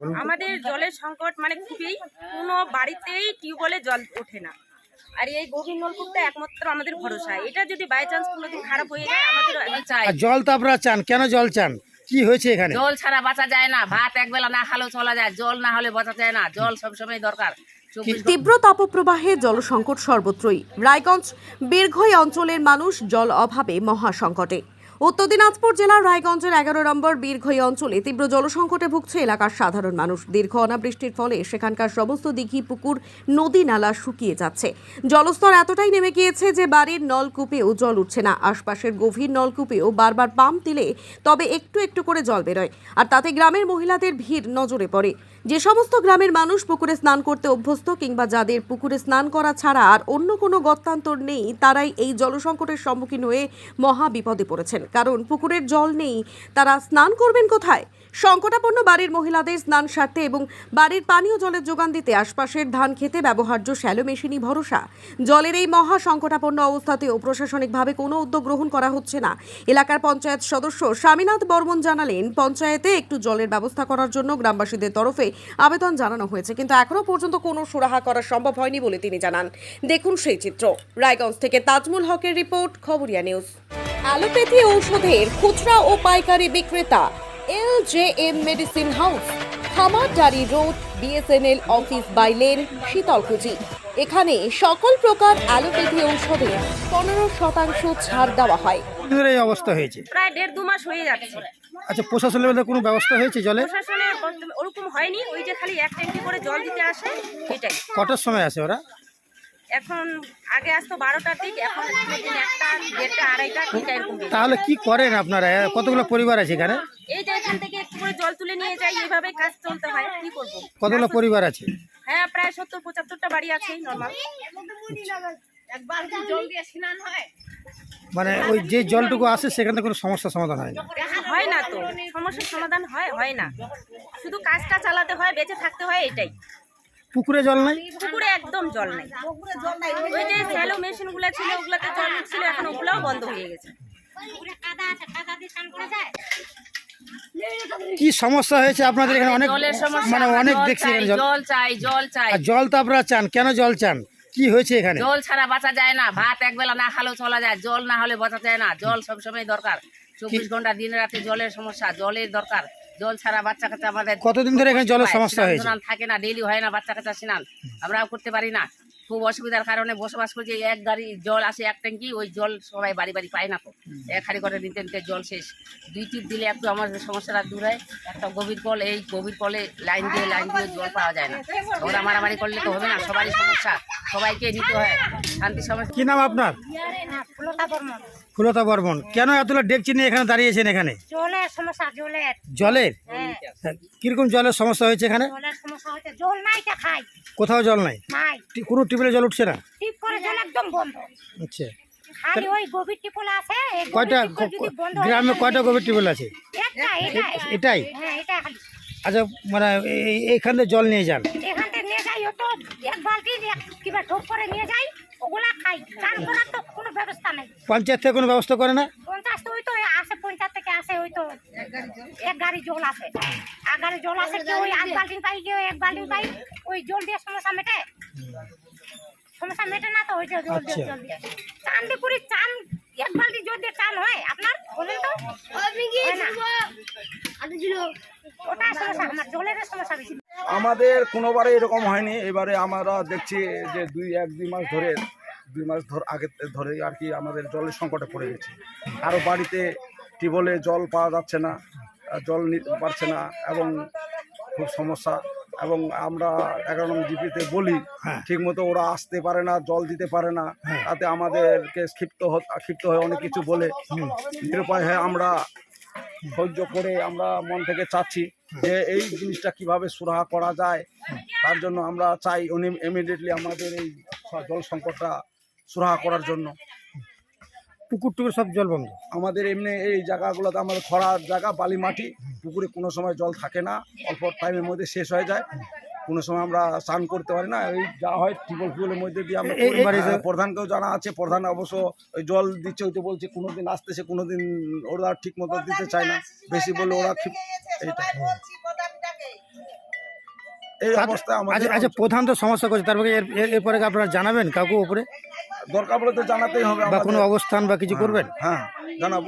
আমাদের জলের সংকট মানে খুবই কোনো বাড়িতেই টিউবওয়েলে জল ওঠে না। আর এই গভীর নলকূপটা একমাত্র আমাদের ভরসা। এটা যদি বাই চান্স কোনোদিন খারাপ হয়ে যায় আমাদের চাই। জল তো আপনারা চান কেন জল চান? কি হয়েছে এখানে? জল ছাড়া বাঁচা যায় না। ভাত একবেলা না খালেও চলা যায়। জল না হলে বাঁচা যায় না। জল সবসময় দরকার। তীব্র তাপপ্রবাহে জলসংকট সর্বত্রই। রায়গঞ্জ বীরঘই অঞ্চলের মানুষ জল অভাবে মহাসংকটে। উত্তর দিনাজপুর জেলার রায়গঞ্জের এগারো নম্বর বীরঘই অঞ্চলে তীব্র জলসংকটে ভুগছে এলাকার সাধারণ মানুষ। দীর্ঘ অনাবৃষ্টির ফলে সেখানকার সমস্ত দিঘি পুকুর, নদী নালা শুকিয়ে যাচ্ছে। জলস্তর এতটাই নেমে গিয়েছে যে বাড়ির নলকূপেও জল উঠছে না। আশপাশের গভীর নলকূপেও বারবার পাম্প দিলে তবে একটু একটু করে জল বেরোয়। আর তাতে গ্রামের মহিলাদের ভিড় নজরে পড়ে। যে সমস্ত গ্রামের মানুষ পুকুরে স্নান করতে অভ্যস্ত কিংবা যাদের পুকুরে স্নান করা ছাড়া আর অন্য কোনো গত্যান্তর নেই, তারাই এই জলসংকটের সম্মুখীন হয়ে মহা বিপদে পড়েছেন। কারণ পুকুরের জল নেই, তারা স্নান করবেন কোথায়? সংকটাপন্ন বাড়ির মহিলাদের স্নান সারতে এবং বাড়ির পানীয় জলের যোগান দিতে আশপাশের ধান খেতে ব্যবহার্য শ্যালো মেশিনই ভরসা। জলের এই মহা সংকটাপন্ন অবস্থাতেও প্রশাসনিকভাবে কোনো উদ্যোগ গ্রহণ করা হচ্ছে না। এলাকার পঞ্চায়েত সদস্য স্বামীনাথ বর্মন জানালেন, পঞ্চায়েতে একটু জলের ব্যবস্থা করার জন্য গ্রামবাসীদের তরফে আবেদন জানানো হয়েছে, কিন্তু এখনও পর্যন্ত কোনো সুরাহা করা সম্ভব হয়নি বলে তিনি জানান। দেখুন সেই চিত্র। রায়গঞ্জ থেকে তাজমুল হকের রিপোর্ট, খবরিয়া নিউজ। অ্যালোপ্যাথি ঔষধের খুচরা ও পাইকারি বিক্রেতা L J M medicine house Khamardari road BSNL office bylane Sitalkuchi. এখানে সকল প্রকার অ্যালোপ্যাথি ঔষধে পনেরো শতাংশ ছাড় দেওয়া হয়। ধরে এই অবস্থা হয়েছে? প্রায় দেড় দু মাস হয়ে যাচ্ছে। আচ্ছা প্রশাসনের মধ্যে কোনো ব্যবস্থা হয়েছে জলে? প্রশাসনের ওরকম হয়নি ওই যে খালি এক ট্যাঙ্কি করে জল দিতে আসে এটাই। কটার সময় আসে ওরা? এখন আগে আসতো বারোটার দিক এখন একটা দেড়টা আড়াইটা তিনটা এরকম তাহলে কি করেন আপনারা? কতগুলো পরিবার আছে এখানে? এই যে এখান থেকে একটু করে জল তুলে নিয়ে যাই এইভাবে কাজ চলতে হয় কি করব? কতগুলো পরিবার আছে? হ্যাঁ প্রায় সত্তর পঁচাত্তরটা বাড়ি আছেই নর্মাল মানে ওই যে জলটুকু আসে সেখান থেকে কোনো সমস্যার সমাধান হয় না? হয় না তো। সমস্যার সমাধান হয় হয় না। শুধু কাজটা চালাতে হয় বেঁচে থাকতে হয় এটাই। পুকুরে জল নাই? পুকুরে একদম জল নেই। ওই যে স্যালো মেশিনগুলো ছিল ওগুলাতে জল ছিল এখন ওগুলাও বন্ধ হয়ে গেছে। কি সমস্যা হয়েছে আপনাদের এখানে? অনেক মানে অনেক দেখছি জল। চাই জল চাই। আর জল তো আপনারা চান কেন জল চান? কি হয়েছে এখানে? জল ছাড়া বাঁচা যায় না। ভাত একবেলা না খালেও চলা যায় জল না হলে বাঁচা যায় না। জল সবসময় দরকার। চব্বিশ ঘণ্টা দিনে রাতে জলের সমস্যা জলের দরকার। জল ছাড়া বাচ্চা কাচ্চা আমাদের কতদিন ধরে এখানে জলের সমস্যা স্নান হয়েছে? টান থাকে না ডেলি হয় না বাচ্চা কাচ্চা স্নান আমরাও করতে পারি না। খুব অসুবিধার কারণে বসবাস করছি এক গাড়ি জল আসে এক ট্যাঙ্কি ওই জল সবাই বাড়ি বাড়ি পায় না তো। এক হাড়ি করে নিতে নিতে জল শেষ। দুই টিপ দিলে একটু আমাদের সমস্যাটা দূর হয়। একটা গভীর কল এই গভীর কলে লাইন দিয়ে লাইন দিয়ে জল পাওয়া যায় না। ওরা মারামারি করলে তো হবে না সবারই সমস্যা। সবাইকে নিতে হয়। শান্তি সমস্যা কি নাম আপনার? ফুলতা বর্মন। কেন এতগুলো ডেকচি নিয়ে এখানে দাঁড়িয়েছেন এখানে? জলের সমস্যা জলের। জলের? হ্যাঁ। কীরকম জলের সমস্যা হয়েছে এখানে? জলের সমস্যা হচ্ছে জল নাই তা খাই। কোথাও জল নাই? নাই। কোনো টিউবওয়েলে জল উঠছে না? টিপ করে জল একদম বন্ধ। আচ্ছা। খালি ওই গভীর টিপল আছে কয়টা টিপল হয়ে গ্রামে কয়টা গভীর টিউবওয়েল আছে? একটা এটাই এটাই? হ্যাঁ এটা খালি। আচ্ছা মানে এইখান থেকে জল নিয়ে যান। এখান থেকে নিয়ে যাই তো এক বালতি কিবা ঢোক করে নিয়ে যাই। ওগুলা খাই। চান করার তো কোনো ব্যবস্থা নেই। পঞ্চায়েত থেকে কোনো ব্যবস্থা করে না? পঞ্চাশ তো ওই তো আসে পঞ্চায়েত থেকে আসে ওই তো এক গাড়ি জল আসে। এক গাড়ি জল আসে কেউ ওই আধ বালতি পাই কেউ এক বালতি পাই? ওই জল দিয়ে সমস্যা মেটে? সমস্যা মেটে না তো ওই জল দিয়ে আচ্ছা। জল দিয়ে। চান দিয়ে পুরি চান এক বালতি জল দিয়ে চান হয়? আপনার? বলেন তো। না। ওটাই সমস্যা আমার জলের সমস্যা বেশি। আমাদের কোনোবারে এরকম হয়নি। এবারে আমরা দেখছি যে দুই এক দুই মাস ধরে দুই মাস ধর আগে ধরে আর কি আমাদের জলের সংকটে পড়ে গেছে। আরও বাড়িতে টিউবওয়েলে জল পাওয়া যাচ্ছে না জল নিতে পারছে না এবং খুব সমস্যা। এবং আমরা এগারো নম্বর জিপিতে বলি হ্যাঁ। ঠিক মতো ওরা আসতে পারে না জল দিতে পারে না হ্যাঁ। তাতে আমাদেরকে ক্ষিপ্ত ক্ষিপ্ত হয়ে অনেক কিছু বলে নিরুপায় হয়ে আমরা সহ্য করে আমরা মন থেকে চাচ্ছি যে এই জিনিসটা কীভাবে সুরাহা করা যায় তার জন্য আমরা চাই উনি ইমিডিয়েটলি আমাদের এই জল সংকটটা সুরাহা করার জন্য। পুকুর টুকুর সব জল বন্ধ। আমাদের এমনি এই জায়গাগুলোতে আমাদের খরার জায়গা বালি মাটি পুকুরে কোনো সময় জল থাকে না অল্প টাইমের মধ্যে শেষ হয়ে যায়। কোনো সময় আমরা স্নান করতে পারি না এই যা হয় টিউবওয়েল ফুয়েলের মধ্যে দিয়ে আমরা প্রধানকেও জানা আছে প্রধান অবশ্য ওই জল দিচ্ছে ওই তো বলছে কোনো দিন আসতেছে কোনো দিন ওরা ঠিক মতো দিতে চায় না। বেশি বলে ওরা ঠিক এইটা এই অবস্থা আচ্ছা আমাদের আচ্ছা প্রধান তো সমস্যা করছে তারপরে এর- এরপরে আপনারা জানাবেন কাউকে উপরে? দরকার পড়লে তো জানাতেই হবে বা কোনো অবস্থান বা কিছু করবেন? হ্যাঁ জানাব।